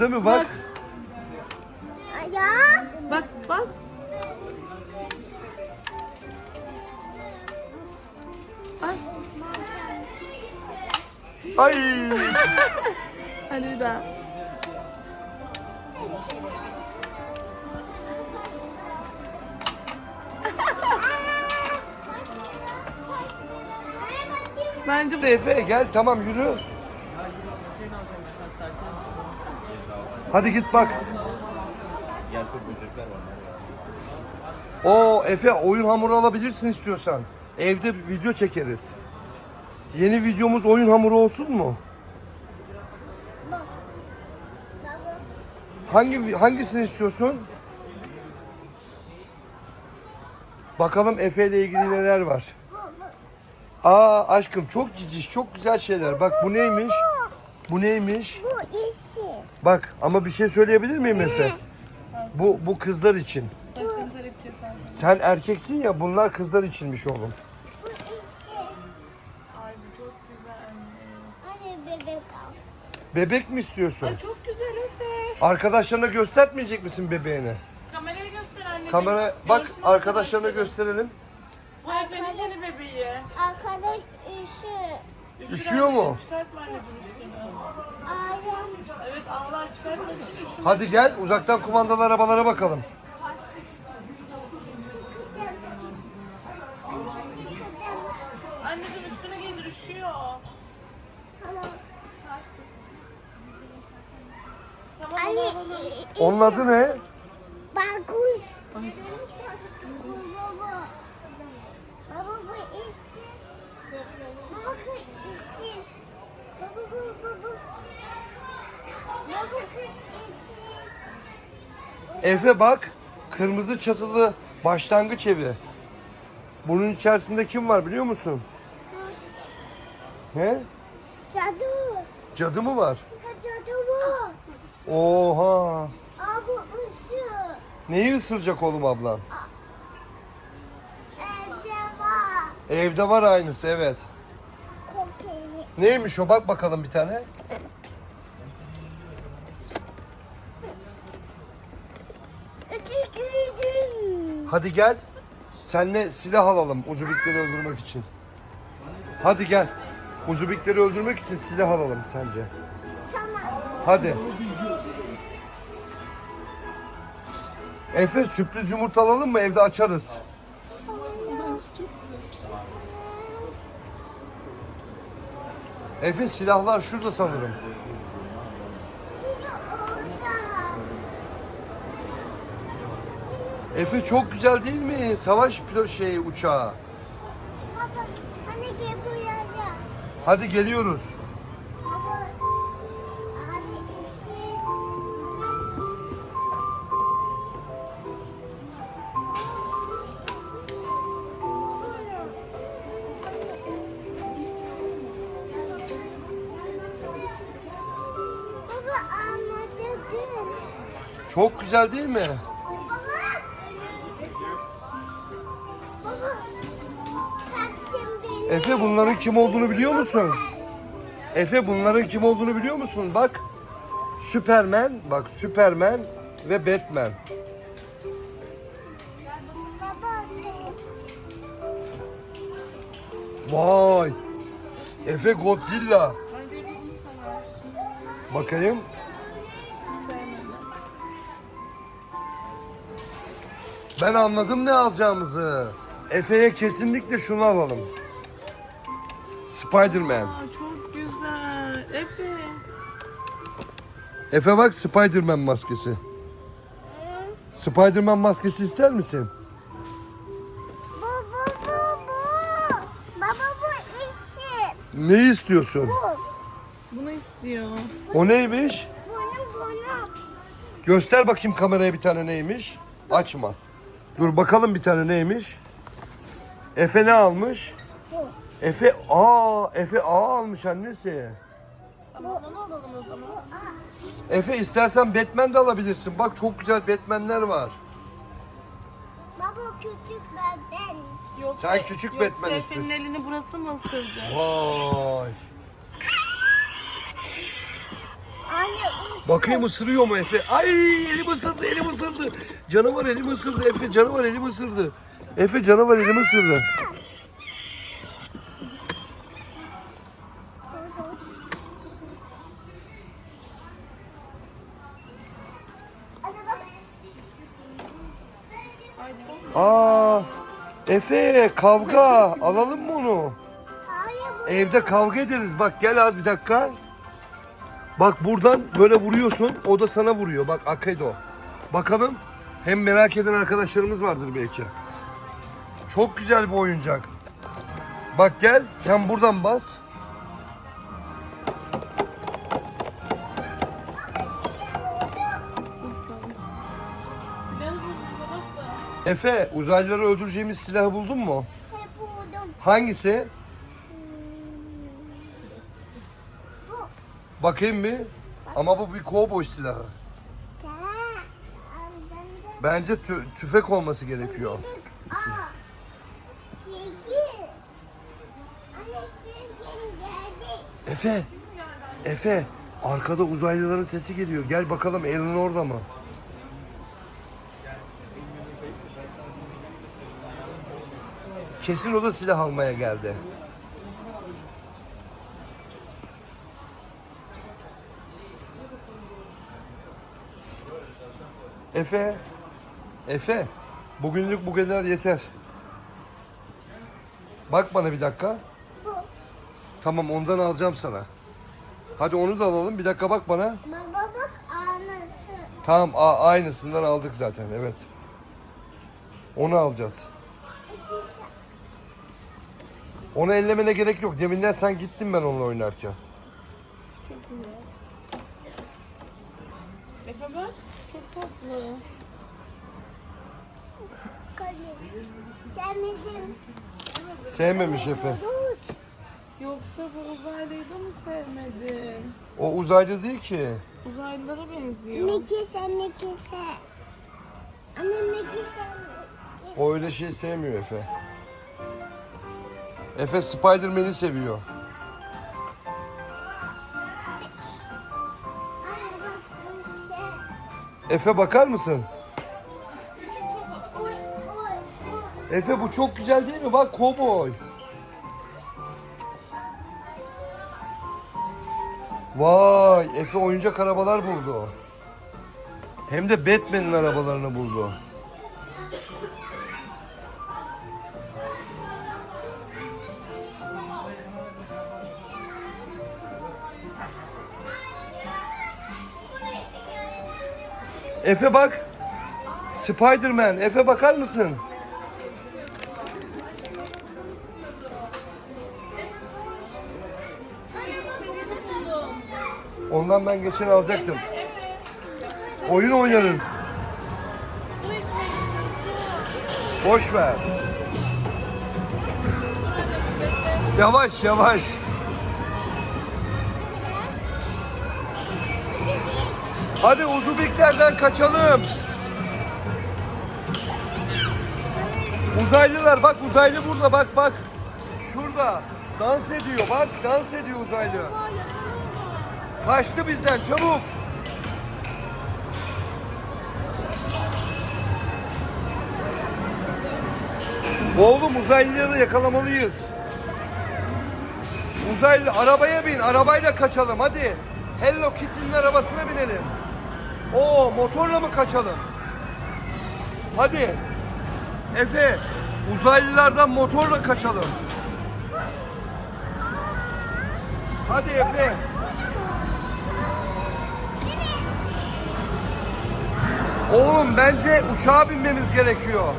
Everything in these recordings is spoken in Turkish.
Değil mi bak? Ya. Bak bas. Bas. Ay. Hadi bir daha. Bence bu Efe gel tamam yürü. Hadi git bak. O Efe oyun hamuru alabilirsin istiyorsan. Evde video çekeriz. Yeni videomuz oyun hamuru olsun mu? Hangi hangisini istiyorsun? Bakalım Efe ile ilgili neler var. Aa aşkım çok ciciş, çok güzel şeyler. Bak bu neymiş? Bu neymiş? Bak ama bir şey söyleyebilir miyim Efe? Bu bu kızlar için. Sen erkeksin ya bunlar kızlar içinmiş oğlum. Bu işi. Ay bu çok güzel. Bebek al. Bebek mi istiyorsun? Ay çok güzel Efe. Arkadaşlarına göstermeyecek misin bebeğini? Kameraya göster anneciğim. Kamera bak Görsün arkadaşlarına arkadaşlar. gösterelim. Bu Efe'nin yeni bebeği. Arkadaş işi. Üşüyor mu? Çıkartma anneciğim üstünü. Ayağım. Evet ağlar çıkartma üstünü. Üşüme. Hadi gel uzaktan kumandalı arabalara bakalım. Anneciğim üstüne giydir üşüyor. Tamam. Tamam Anne. alalım. Onun adı ne? Bakuş. Baba. Baba bu işi. Baba bu işi. Baba bu baba. Baba bu işi. Efe bak kırmızı çatılı başlangıç evi. Bunun içerisinde kim var biliyor musun? He? Cadı. Cadı mı var? Ha, Cadı bu. Oha. Aa bu ışığı. Neyi ısıracak oğlum ablan? Evde var. Evde var aynısı evet. Kokeli. Neymiş o bak bakalım bir tane. Hadi gel. Senle silah alalım uzubikleri öldürmek için. Hadi gel. Uzubikleri öldürmek için silah alalım sence. Tamam. Hadi. Efe sürpriz yumurta alalım mı? Evde açarız. Efe silahlar şurada sanırım. Efe çok güzel değil mi? Savaş pilot şey uçağı. Baba, anne gel buraya. Hadi geliyoruz. Çok güzel değil mi? Efe bunların kim olduğunu biliyor musun? Efe bunların kim olduğunu biliyor musun? Bak. Süpermen, bak Süpermen ve Batman. Vay. Efe Godzilla. Bakayım. Ben anladım ne alacağımızı. Efe'ye kesinlikle şunu alalım. Spider-Man. Aa çok güzel. Efe. Efe bak Spider-Man maskesi. Spider-Man maskesi ister misin? Bu bu bu bu. Baba bu işi. Ne istiyorsun? Bu. Bunu istiyor. O neymiş? Bunu bunu. Göster bakayım kameraya bir tane neymiş. Açma. Dur bakalım bir tane neymiş. Efe ne almış? Efe aa Efe A almış annesi. Tamam onu alalım o zaman. Efe istersen Batman de alabilirsin. Bak çok güzel Batman'ler var. Baba küçük beden. Yoksa, Sen küçük yoksa Batman Efe'nin istiyorsun. elini burası mı ısıracak? Vay. Anne Bakayım ısırıyor mu Efe? Ay elim ısırdı elim ısırdı. Canavar elim ısırdı Efe canavar elim ısırdı. Efe canavar elim ısırdı. Hadi bak. Ay çok Aa Efe kavga alalım mı onu? Hayır bu. Evde kavga ederiz bak gel az bir dakika. Bak buradan böyle vuruyorsun o da sana vuruyor bak Akedo. Bakalım hem merak eden arkadaşlarımız vardır belki. Çok güzel bir oyuncak. Bak gel sen buradan bas. Efe uzaylıları öldüreceğimiz silahı buldun mu? Hep buldum. Hangisi? Bu. Bakayım bir. Ama bu bir kovboy silahı. Bence tü- tüfek olması gerekiyor. Aa. Çekil. Anne çekil geldi. Efe. Efe. Arkada uzaylıların sesi geliyor. Gel bakalım Elin orada mı? Kesin o da silah almaya geldi. Efe. Efe. Bugünlük bu kadar yeter. Bak bana bir dakika. Tamam ondan alacağım sana. Hadi onu da alalım. Bir dakika bak bana. Baba bak anası. Tamam a- aynısından aldık zaten evet. Onu alacağız. Onu ellemene gerek yok. Deminden sen gittin ben onunla oynarken. Çok iyi. Efe bak. Çok tatlı. Kalem. Sevmedim. Sevmemiş Efe. Yoksa bu uzaylıyı da mı sevmedin? O uzaylı değil ki. Uzaylılara benziyor. Mekise mekise. Anne mekise. O öyle şey sevmiyor Efe. Efe Spider-Man'i seviyor. Efe bakar mısın? Efe bu çok güzel değil mi? Bak kovboy. Vay Efe oyuncak arabalar buldu. Hem de Batman'in arabalarını buldu. Efe bak. Spider-Man. Efe bakar mısın? Ondan ben geçen alacaktım. Oyun oynarız. Boş ver. Yavaş yavaş. Hadi uzubiklerden kaçalım. Uzaylılar bak uzaylı burada bak bak. Şurada dans ediyor bak dans ediyor uzaylı. Kaçtı bizden çabuk. Oğlum uzaylıları yakalamalıyız. Uzaylı arabaya bin, arabayla kaçalım hadi. Hello Kitty'nin arabasına binelim. Oo motorla mı kaçalım? Hadi. Efe, uzaylılardan motorla kaçalım. Hadi Efe. Oğlum bence uçağa binmemiz gerekiyor.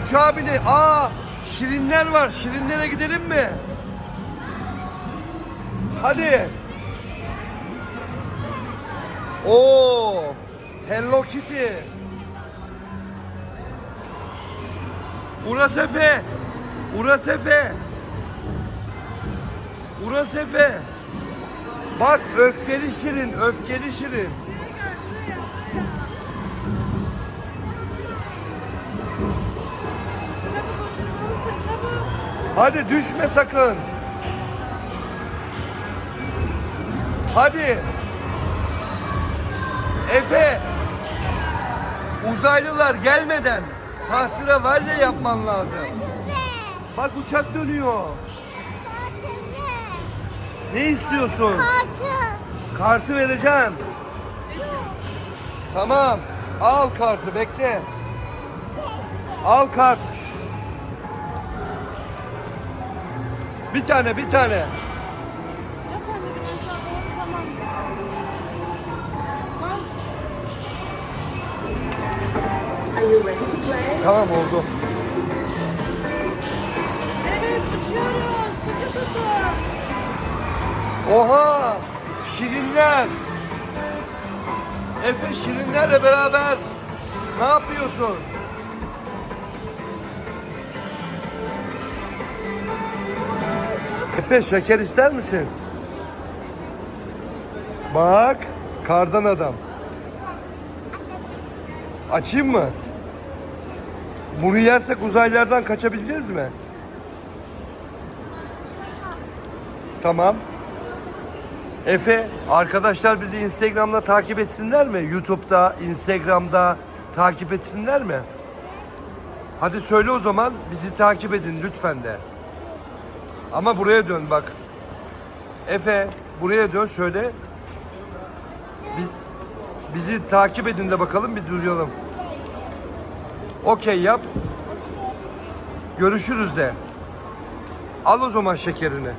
Uçağa bine... Aa şirinler var. Şirinlere gidelim mi? Hadi. Oo, Hello Kitty. Uras Efe. Uras Efe. Uras Efe. Bak öfkeli şirin, öfkeli şirin. Hadi düşme sakın. Hadi. Efe. Uzaylılar gelmeden tahtıravalli yapman lazım. Bak uçak dönüyor. Ne istiyorsun? kartı. Kartı vereceğim. Tamam. Al kartı bekle. Al kart. Bir tane bir tane. Tamam oldu. Evet uçuyoruz. Sıkı tutun. Oha! Şirinler. Efe şirinlerle beraber ne yapıyorsun? Efe şeker ister misin? Bak, kardan adam. Açayım mı? Bunu yersek uzaylılardan kaçabileceğiz mi? Tamam. Efe, arkadaşlar bizi Instagram'da takip etsinler mi? YouTube'da, Instagram'da takip etsinler mi? Hadi söyle o zaman bizi takip edin lütfen de. Ama buraya dön bak. Efe, buraya dön söyle. Bi- bizi takip edin de bakalım bir duyalım. Okey yap. Görüşürüz de. Al o zaman şekerini.